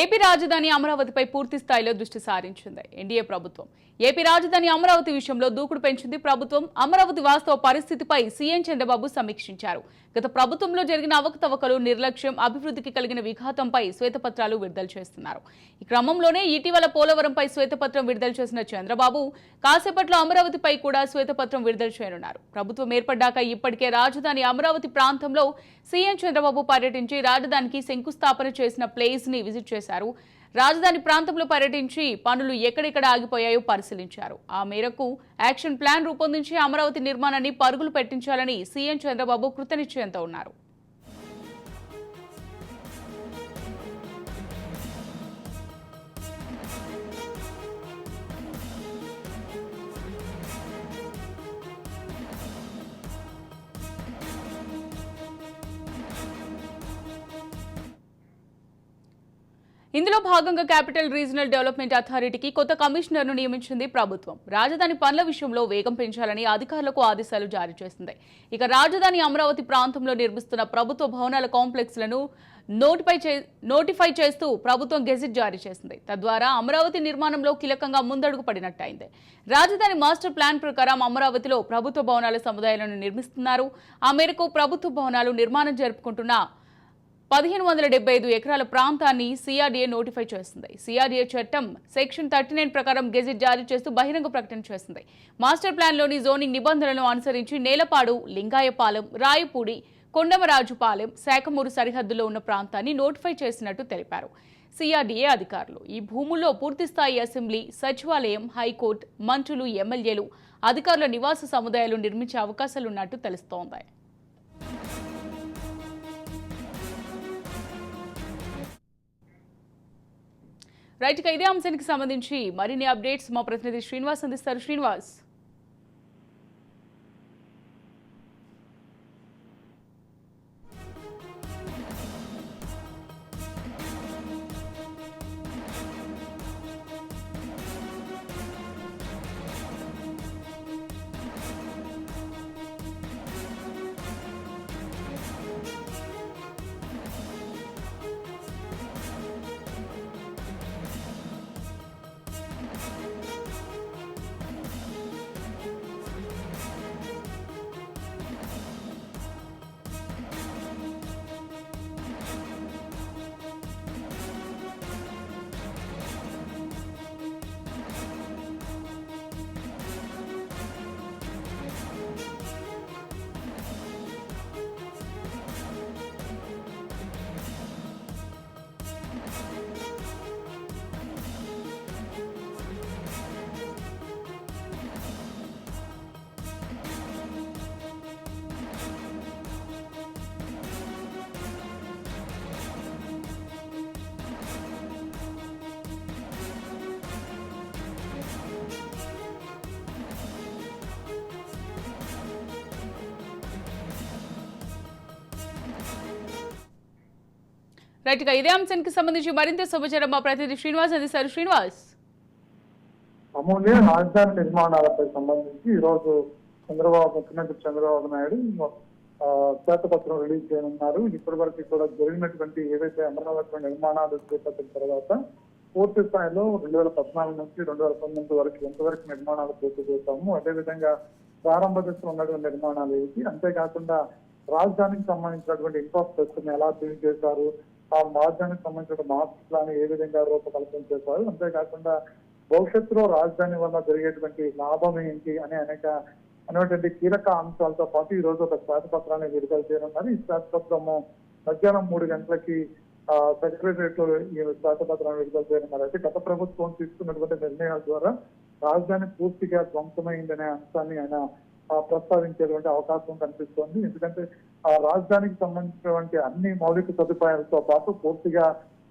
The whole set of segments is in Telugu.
ఏపీ రాజధాని అమరావతిపై పూర్తి స్థాయిలో దృష్టి సారించింది. ఎన్డీఏ ప్రభుత్వం. ఏపీ రాజధాని అమరావతి విషయంలో దూకుడు పెంచింది ప్రభుత్వం. అమరావతి వాస్తవ పరిస్థితిపై సీఎం చంద్రబాబు సమీక్షించారు. గత ప్రభుత్వంలో జరిగిన అవకతవకలు నిర్లక్ష్యం అభివృద్ధికి కలిగిన విఘాతంపై శ్వేతపత్రాలు విడుదల చేస్తున్నారు. ఈ క్రమంలోనే ఇటీవల పోలవరంపై శ్వేతపత్రం విడుదల చేసిన చంద్రబాబు కాసేపట్లో అమరావతిపై కూడా శ్వేతపత్రం విడుదల చేయనున్నారు. ప్రభుత్వం ఏర్పడ్డాక ఇప్పటికే రాజధాని అమరావతి ప్రాంతంలో సీఎం చంద్రబాబు పర్యటించి రాజధానికి శంకుస్థాపన చేసిన ప్లేస్ని విజిట్ చేశారు. రాజధాని ప్రాంతంలో పర్యటించి పనులు ఎక్కడెక్కడ ఆగిపోయాయో పరిశీలించారు. ఆ మేరకు యాక్షన్ ప్లాన్ రూపొందించి అమరావతి నిర్మాణాన్ని పరుగులు పెట్టించాలని సీఎం చంద్రబాబు కృతనిశ్చయంతో ఉన్నారు. ఇందులో భాగంగా క్యాపిటల్ రీజనల్ డెవలప్మెంట్ అథారిటీకి కొత్త కమిషనర్ను నియమించింది ప్రభుత్వం. రాజధాని పనుల విషయంలో వేగం పెంచాలని అధికారులకు ఆదేశాలు జారీ చేసింది. ఇక రాజధాని అమరావతి ప్రాంతంలో నిర్మిస్తున్న ప్రభుత్వ భవనాల కాంప్లెక్స్లను నోటిఫై చే నోటిఫై చేస్తూ ప్రభుత్వం గెజిట్ జారీ చేసింది. తద్వారా అమరావతి నిర్మాణంలో కీలకంగా ముందడుగు పడినట్టయింది. రాజధాని మాస్టర్ ప్లాన్ ప్రకారం అమరావతిలో ప్రభుత్వ భవనాల సముదాయాలను నిర్మిస్తున్నారు. ఆ మేరకు ప్రభుత్వ భవనాలు నిర్మాణం జరుపుకుంటున్న పదిహేను వందల డెబ్బై ఐదు ఎకరాల ప్రాంతాన్ని సిఆర్డీఏ నోటిఫై చేస్తుంది సిఆర్డీఏ చట్టం సెక్షన్ థర్టీ నైన్ ప్రకారం గెజిట్ జారీ చేస్తూ బహిరంగ ప్రకటన చేస్తుంది మాస్టర్ ప్లాన్లోని జోనింగ్ నిబంధనలను అనుసరించి నేలపాడు లింగాయపాలెం రాయపూడి కొండమరాజుపాలెం శాఖమూరు సరిహద్దులో ఉన్న ప్రాంతాన్ని నోటిఫై చేసినట్టు తెలిపారు. సిఆర్డీఏ అధికారులు ఈ భూముల్లో పూర్తిస్థాయి అసెంబ్లీ సచివాలయం హైకోర్టు మంత్రులు ఎమ్మెల్యేలు అధికారుల నివాస సముదాయాలు నిర్మించే అవకాశాలున్నట్టు తెలుస్తోంది. రైట్ ఇక ఇదే అంశానికి సంబంధించి మరిన్ని అప్డేట్స్ మా ప్రతినిధి శ్రీనివాస్ అందిస్తారు. శ్రీనివాస్. రైట్ ఇదే అంశానికి సంబంధించి మరింత సమాచారం మా ప్రతినిధి శ్రీనివాస్ అందిస్తారు శ్రీనివాస్. అమూల్య రాజధాని నిర్మాణాలపై సంబంధించి ఈ రోజు చంద్రబాబు ముఖ్యమంత్రి చంద్రబాబు నాయుడు శ్వేతపత్రం రిలీజ్ చేయనున్నారు. ఇప్పటి వరకు కూడా జరిగినటువంటి ఏవైతే అమరావతి నిర్మాణాలు చేపట్టిన తర్వాత పూర్తి స్థాయిలో రెండు వేల పద్నాలుగు నుంచి రెండు వేల పంతొమ్మిది వరకు ఎంతవరకు నిర్మాణాలు పూర్తి చేస్తాము అదేవిధంగా ప్రారంభ దశలో ఉన్నటువంటి నిర్మాణాలు ఏవి? అంతేకాకుండా రాజధానికి సంబంధించినటువంటి ఇన్ఫ్రాస్ట్రక్చర్ ఎలా బిల్డ్ చేశారు? ఆ రాజధానికి సంబంధించిన మాస్టర్ ప్లాన్ ఏ విధంగా రూపకల్పన చేశారు? అంతేకాకుండా భవిష్యత్తులో రాజధాని వల్ల జరిగేటువంటి లాభం ఏంటి అనే అనేక అనేటువంటి కీలక అంశాలతో పాటు ఈ రోజు ఒక శ్వేతపత్రాన్ని విడుదల చేయనున్నారు ఈ శ్వేతపత్రము మధ్యాహ్నం మూడు గంటలకి సెక్రటరియట్లో ఈ శ్వేతపత్రాన్ని విడుదల చేయనున్నారు అయితే గత ప్రభుత్వం తీసుకున్నటువంటి నిర్ణయాల ద్వారా రాజధాని పూర్తిగా ధ్వంసమైందనే అంశాన్ని ఆయన ప్రస్తావించేటువంటి అవకాశం కనిపిస్తోంది. ఎందుకంటే ఆ రాజధానికి సంబంధించినటువంటి అన్ని మౌలిక సదుపాయాలతో పాటు పూర్తిగా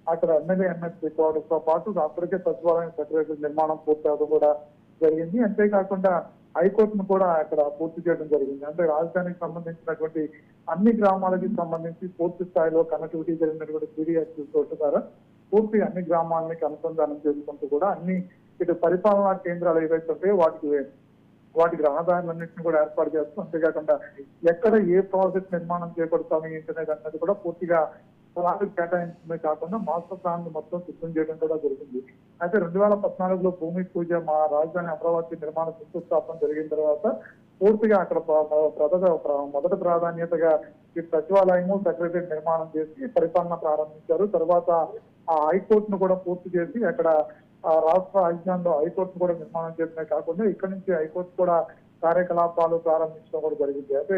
అక్కడ ఎమ్మెల్యే ఎమ్మెల్సీ తో పాటు అప్పటికే సచివాలయం సెక్రటరీ నిర్మాణం పూర్తి అవడం కూడా జరిగింది. అంతేకాకుండా హైకోర్టును కూడా అక్కడ పూర్తి చేయడం జరిగింది. అంటే రాజధానికి సంబంధించినటువంటి అన్ని గ్రామాలకి సంబంధించి పూర్తి స్థాయిలో కనెక్టివిటీ జరిగినటువంటి పీడిఎస్ తోటి ద్వారా పూర్తి అన్ని గ్రామాలని అనుసంధానం చేసుకుంటూ కూడా అన్ని ఇటు పరిపాలనా కేంద్రాలు ఏవైతే ఉంటాయో వాటికి వాటికి రహదారులన్నింటినీ కూడా ఏర్పాటు చేస్తాం అంతేకాకుండా ఎక్కడ ఏ ప్రాజెక్ట్ నిర్మాణం చేపడతాము ఏంటనేది అన్నది కూడా పూర్తిగా స్థలాలు కేటాయించడమే కాకుండా మాస్టర్ ప్లాన్ మొత్తం సిద్ధం చేయడం కూడా జరిగింది. అయితే రెండు వేల పద్నాలుగులో భూమి పూజ మా రాజధాని అమరావతి నిర్మాణ శంకుస్థాపన జరిగిన తర్వాత పూర్తిగా అక్కడ ప్ర- మొదటి ప్రాధాన్యతగా ఈ సచివాలయము సెక్రటరీ నిర్మాణం చేసి పరిపాలన ప్రారంభించారు. తర్వాత ఆ హైకోర్టును కూడా పూర్తి చేసి అక్కడ ఆ రాష్ట్ర రాజధానిలో హైకోర్టును కూడా నిర్మాణం చేయడమే కాకుండా ఇక్కడ నుంచి హైకోర్టు కూడా కార్యకలాపాలు ప్రారంభించడం కూడా జరిగింది. అయితే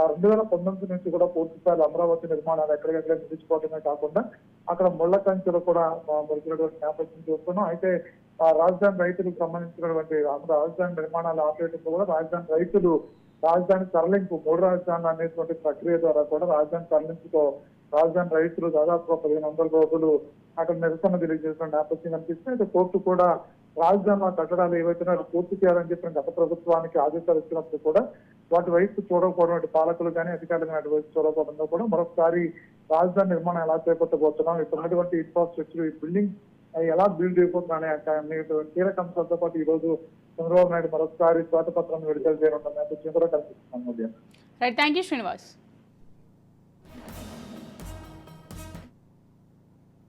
ఆ రెండు వేల పంతొమ్మిది నుంచి కూడా పూర్తి స్థాయి అమరావతి నిర్మాణాలు ఎక్కడికక్కడ నిలిచిపోవడమే కాకుండా అక్కడ ముళ్ళ కంచెలు కూడా ఆ, మురికినటువంటి నేపథ్యం చూస్తున్నాం. అయితే ఆ రాజధాని రైతులకు సంబంధించినటువంటి రాజధాని నిర్మాణాలు ఆపేటప్పుడు కూడా రాజధాని రైతులు రాజధాని తరలింపు మూడు రాజధానులు అనేటువంటి ప్రక్రియ ద్వారా కూడా రాజధాని తరలింపుతో రాజధాని రైతులు దాదాపు పదిహేను వందల రోజులు అక్కడ నిరసన తెలియజేసిన నేపథ్యం కనిపిస్తుంది. అయితే కోర్టు కూడా రాజధానిలో కట్టడాలు ఏవైతే పూర్తి చేయాలని చెప్పిన గత ప్రభుత్వానికి ఆదేశాలు ఇచ్చినప్పుడు కూడా వాటి వైపు చూడకపోవడం పాలకులు కానీ అధికారులు కానీ అటువైపు చూడకపోవడంతో కూడా మరొకసారి రాజధాని నిర్మాణం ఎలా చేపట్టబోతున్నాం ఇక్కడ ఉన్నటువంటి ఇన్ఫ్రాస్ట్రక్చర్ ఈ బిల్డింగ్ ఎలా బిల్డ్ అయిపోతున్నాయి అంటే కీలక అంశాలతో పాటు ఈ రోజు చంద్రబాబు నాయుడు మరొకసారి శ్వేతపత్రం విడుదల చేయడం నేపథ్యం కూడా రైట్ థ్యాంక్ యూ శ్రీనివాస్